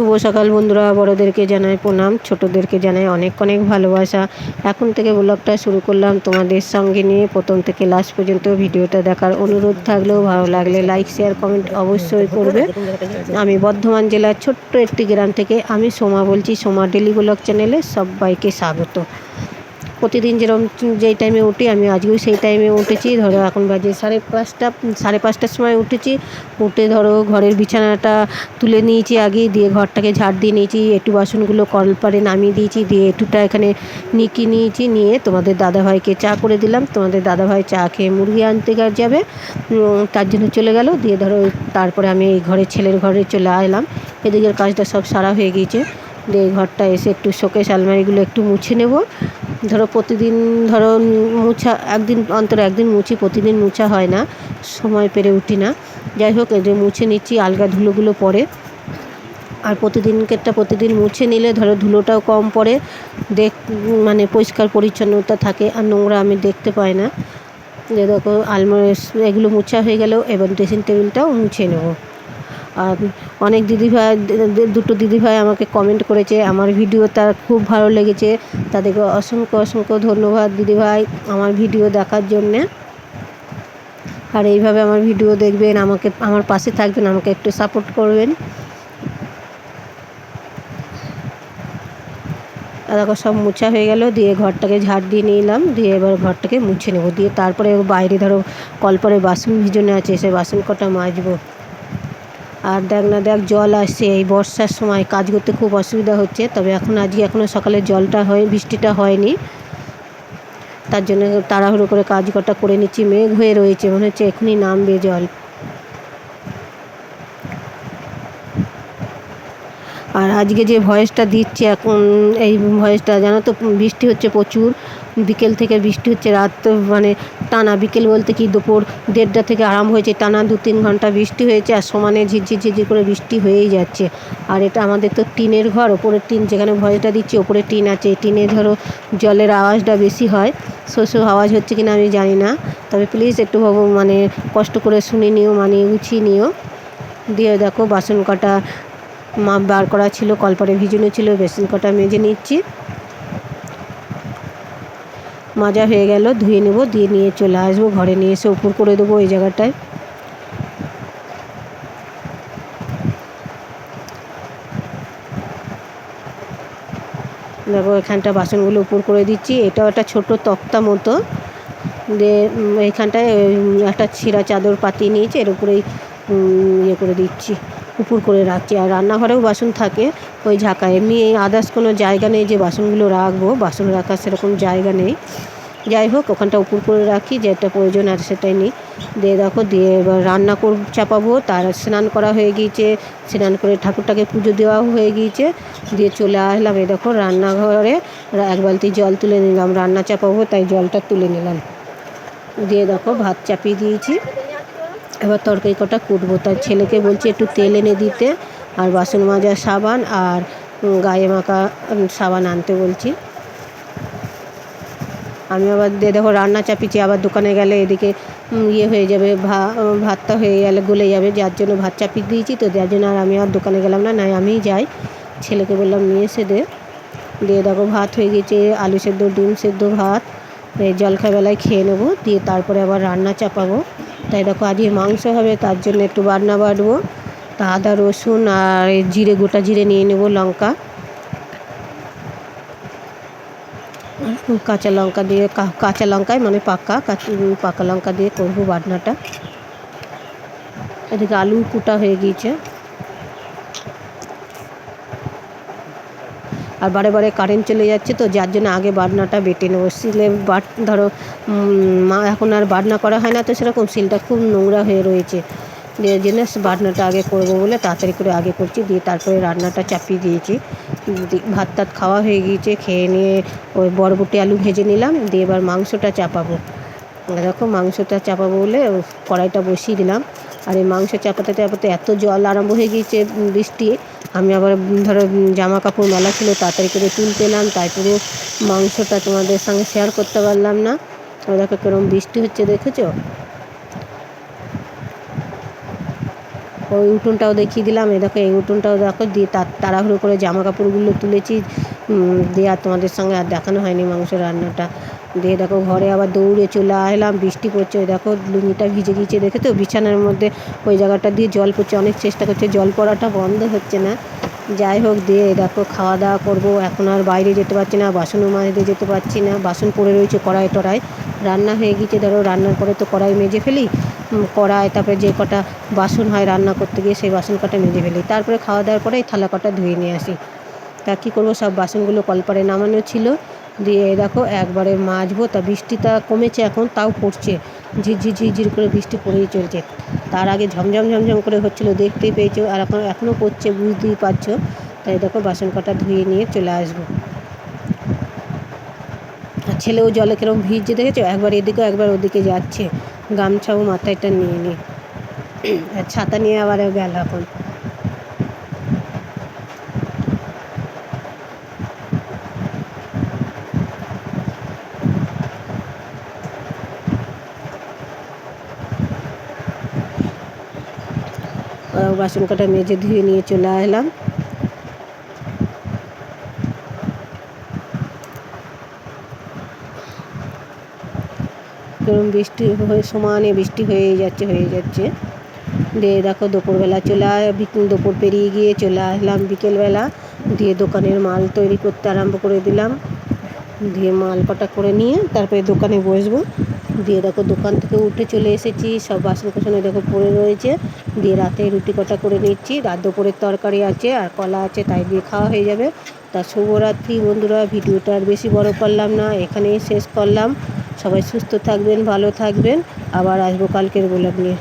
শুভ সকাল বন্ধুরা, বড়োদেরকে জানাই প্রণাম, ছোটোদেরকে জানাই অনেক অনেক ভালোবাসা। এখন থেকে ব্লগটা শুরু করলাম তোমাদের সঙ্গে নিয়ে। প্রথম থেকে লাস্ট পর্যন্ত ভিডিওটা দেখার অনুরোধ থাকলেও ভালো লাগলে লাইক শেয়ার কমেন্ট অবশ্যই করবে। আমি বর্ধমান জেলার ছোট্ট একটি গ্রাম থেকে আমি সোমা বলছি, সোমা ডেলি ব্লগ চ্যানেলে সবাইকে স্বাগত। প্রতিদিন যেরকম যেই টাইমে উঠি আমি আজকেও সেই টাইমে উঠেছি। ধরো এখন বাজে সাড়ে পাঁচটা, সাড়ে পাঁচটার সময় উঠেছি। উঠে ধরো ঘরের বিছানাটা তুলে নিয়েছি আগে, দিয়ে ঘরটাকে ঝাড় দিয়ে নিয়েছি, একটু বাসনগুলো কলপারে নামিয়ে দিয়েছি, দিয়ে একটুটা এখানে নিকি নিয়েছি, নিয়ে তোমাদের দাদাভাইকে চা করে দিলাম। তোমাদের দাদাভাই চা খেয়ে মুরগি আনতে যাবে। তার জন্য চলে গেল। দিয়ে ধরো তারপরে আমি এই ঘরের ছেলের ঘরে চলে এলাম। এদিকের কাজটা সব সারা হয়ে গিয়েছে। দিয়ে ঘরটা এসে একটু শোকেশ আলমারিগুলো একটু মুছে নেব। ধরো প্রতিদিন ধরো মুছা, একদিন অন্তর একদিন মুছি, প্রতিদিন মুছা হয় না, সময় পেরে উঠি না। যাই হোক যে মুছে নিচ্ছি, আলগা ধুলোগুলো পড়ে আর প্রতিদিনকেরটা প্রতিদিন মুছে নিলে ধরো ধুলোটাও কম পড়ে, দেখ মানে পরিষ্কার পরিচ্ছন্নতা থাকে, আর নোংরা আমি দেখতে পাই না। যে দেখো আলমারি এগুলো মুছা হয়ে গেলেও এবার ড্রেসিং টেবিলটাও মুছে নেব। আর অনেক দিদিভাই, দুটো দিদিভাই আমাকে কমেন্ট করেছে, আমার ভিডিও তার খুব ভালো লেগেছে। তাদেরকে অসংখ্য অসংখ্য ধন্যবাদ দিদিভাই আমার ভিডিও দেখার জন্যে। আর এইভাবে আমার ভিডিও দেখবেন, আমাকে, আমার পাশে থাকবেন, আমাকে একটু সাপোর্ট করবেন। দেখো সব মুছা হয়ে গেল, দিয়ে ঘরটাকে ঝাড় দিয়ে নিলাম দিয়ে এবার ঘরটাকে মুছে নেব। দিয়ে তারপরে বাইরে ধরো কলপরে বাসন ভিজনে আছে, সে বাসন কটা মাজবো। আর দেখ না দেখ, জল আসছে। এই বর্ষার সময় কাজ করতে খুব অসুবিধা হচ্ছে। তবে এখন আজকে এখনও সকালে জলটা হয়, বৃষ্টিটা হয়নি। তার জন্য তাড়াহুড়ো করে কাজ কটা করে নিচ্ছি। মেঘ হয়ে রয়েছে, মনে হচ্ছে এখনই নামবে জল। আর আজকে যে ভয়েসটা দিচ্ছে এখন, এই ভয়েসটা জানো তো, বৃষ্টি হচ্ছে প্রচুর। বিকেল থেকে বৃষ্টি হচ্ছে, রাত মানে টানা বিকেল বলতে কি দুপুর দেড়টা থেকে আরাম হয়েছে, টানা দু তিন ঘণ্টা বৃষ্টি হয়েছে আর সমানে ঝিরঝির ঝিরঝির করে বৃষ্টি হয়েই যাচ্ছে। আর এটা আমাদের তো টিনের ঘর, ওপরের টিন যেখানে ভয়েসটা দিচ্ছি ওপরে টিন আছে টিনে ধরো জলের আওয়াজটা বেশি হয় শস্য আওয়াজ হচ্ছে কিনা আমি জানি না, তবে প্লিজ একটু মানে কষ্ট করে শুনে নিও মানে গুছিয়ে নিও। দিয়ে দেখো বাসন কাটা মাপ বার করা ছিল কলপারে ভিজানো ছিল, বেসন কটা মেজে নিচ্ছি। মাজা হয়ে গেল, ধুয়ে নেব, দিয়ে নিয়ে চলে আসব, ঘরে নিয়ে এসে উপর করে দেবো ওই জায়গাটায়। দেখো, এখানটা বাসনগুলো উপর করে দিচ্ছি। এটাও একটা ছোট তক্তা মতো। দিয়ে এখানটায় একটা ছিঁড়া চাদর পাতিয়ে নিয়েছি, এর উপরেই ইয়ে করে দিচ্ছি। উপর করে রাখছি আর রান্নাঘরেও বাসন থাকে ওই ঝাঁকায়। এমনি এই আদার্স কোনো জায়গা নেই যে বাসনগুলো রাখব, বাসন রাখার সেরকম জায়গা নেই। যাই হোক, ওখানটা উপর করে রাখি, যেটা প্রয়োজন আর সেটাই নিই। দিয়ে দেখো, দিয়ে এবার রান্না কর, চাপাবো, তার স্নান করা হয়ে গিয়েছে। স্নান করে ঠাকুরটাকে পুজো দেওয়া হয়ে গিয়েছে। দিয়ে চলে আসলাম এই দেখো রান্নাঘরে। এক বালতি জল তুলে নিলাম, রান্না চাপাবো, তাই জলটা তুলে নিলাম। দিয়ে দেখো, ভাত চাপিয়ে দিয়েছি। এবার তরকারি কটা কুটবো। তার ছেলেকে বলছি একটু তেল এনে দিতে, আর বাসন মাজার সাবান আর গায়ে মাখা সাবান আনতে বলছি। আমি আবার দেখো রান্না চাপিয়েছি, আবার দোকানে গেলে এদিকে ইয়ে হয়ে যাবে, ভা ভাতটা হয়ে গেলে গলে যাবে, যার জন্য ভাত চাপিয়ে দিয়েছি তো, যার জন্য আর আমি আর দোকানে গেলাম না, নাই আমিই যাই। ছেলেকে বললাম, নিয়ে এসে দে। দিয়ে দেখো ভাত হয়ে গেছে, আলু সেদ্ধ, ডিম সেদ্ধ ভাত জলখাবেলায় খেয়ে নেব, দিয়ে তারপরে আবার রান্না চাপাবো। তাই দেখো আজকে মাংস হবে, তার জন্য একটু বাটনা বাটবো। তা আদা, রসুন আর জিরে, গোটা জিরে নিয়ে নেব লঙ্কা। কাঁচা লঙ্কা দিয়ে কাঁচা লঙ্কায় মানে পাকা পাকা লঙ্কা দিয়ে করব বাটনাটা। এদিকে আলু কুটা হয়ে গিয়েছে। আর বারে বারে কারেন্ট চলে যাচ্ছে তো যার জন্য আগে বাটনাটা বেটে নেব। শিলে বাট, ধরো মা এখন আর বাটনা করা হয় না তো সেরকম শিলটা খুব নোংরা হয়ে রয়েছে। জন্য বাটনাটা আগে করব বলে তাড়াতাড়ি করে আগে করছি, দিয়ে তারপরে রান্নাটা চাপিয়ে দিয়েছি। ভাত টাত খাওয়া হয়ে গিয়েছে, খেয়ে নিয়ে ওই বরবটি আলু ভেজে নিলাম, দিয়ে এবার মাংসটা চাপাবো। দেখো, মাংসটা চাপাবো বলে কড়াইটা বসিয়ে দিলাম। আর এই মাংস চাপাতে চাপাতে এত জল আরম্ভ হয়ে গিয়েছে বৃষ্টি আমি আবার ধরো জামা কাপড় মেলা ছিল, তাড়াতাড়ি করে তুলতে এলাম তারপরে মাংসটা তোমাদের সঙ্গে শেয়ার করতে পারলাম না। দেখো কিরম বৃষ্টি হচ্ছে, দেখেছ? ওই উঠোনটাও দেখিয়ে দিলাম, এই দেখো, এই উঠোনটাও দেখো, দিয়ে তার তাড়াহুড়ো করে জামা কাপড়গুলো তুলেছি দিয়ে আর তোমাদের সঙ্গে আর দেখানো হয়নি মাংস রান্নাটা। দিয়ে দেখো ঘরে আবার দৌড়ে চলে আসলাম, বৃষ্টি পড়ছে, দেখো লুঙ্গিটা ভিজে গিয়েছে দেখে তো বিছানার মধ্যে ওই জায়গাটা দিয়ে জল পড়ছে, অনেক চেষ্টা করছে, জল পড়াটা বন্ধ হচ্ছে না। যাই হোক, দিয়ে দেখো খাওয়া দাওয়া করব, এখন আর বাইরে যেতে পারছি না বাসনও মাজতে যেতে পারছি না, বাসন পড়ে রয়েছে কড়াই টড়াই। রান্না হয়ে গিয়েছে, ধরো রান্নার পরে তো কড়াই মেজে ফেলি কড়াই, তারপরে যে কটা বাসন হয় রান্না করতে গিয়ে সেই বাসন কটা মেজে ফেলি, তারপরে খাওয়া দাওয়ার পরে থালা কটা ধুয়ে নিয়ে আসি। তা কী করব, সব বাসনগুলো কলপারে নামানো ছিল দিয়ে দেখো একবারে মাজবো, তা বৃষ্টিটা কমেছে এখন, তাও পড়ছে। ঝিরঝির ঝিরঝির করে বৃষ্টি পড়েই চলছে। তার আগে ঝমঝম ঝমঝম করে হচ্ছিল, দেখতেই পেয়েছ, আর এখন, এখনও পড়ছে, বুঝতেই পারছ। তাই দেখো বাসন কটা ধুয়ে নিয়ে চলে আসব। আর ছেলেও জলে কিরম ভিজছে, দেখেছ? একবার এদিকে, একবার ওদিকে যাচ্ছে। গামছাও মাথায়টা নিয়ে নিয়ে আর ছাতা নিয়ে আবার গেল এখন। বাসন কাটা মেজে ধুয়ে নিয়ে চলে আসলাম কেরম বৃষ্টি হয়ে সমানে বৃষ্টি হয়ে যাচ্ছে হয়ে যাচ্ছে। দিয়ে দেখো দুপুরবেলা চলে দুপুর পেরিয়ে গিয়ে চলে আসলাম বিকেলবেলা। দিয়ে দোকানের মাল তৈরি করতে আরম্ভ করে দিলাম। দিয়ে মাল কটা করে নিয়ে তারপরে দোকানে বসবো। দিয়ে দেখো দোকান থেকে উঠে চলে এসেছি, সব বাসন কোসনে দেখো পড়ে রয়েছে। দিয়ে রাতে রুটি কটা করে নিচ্ছি, রাত দুপুরের তরকারি আছে আর কলা আছে, তাই দিয়ে খাওয়া হয়ে যাবে। তা শুভরাত্রি বন্ধুরা, ভিডিওটা আর বেশি বড় করলাম না, এখানেই শেষ করলাম। সবাই সুস্থ থাকবেন, ভালো থাকবেন। আবার আসব কালকের ব্লগ নিয়ে।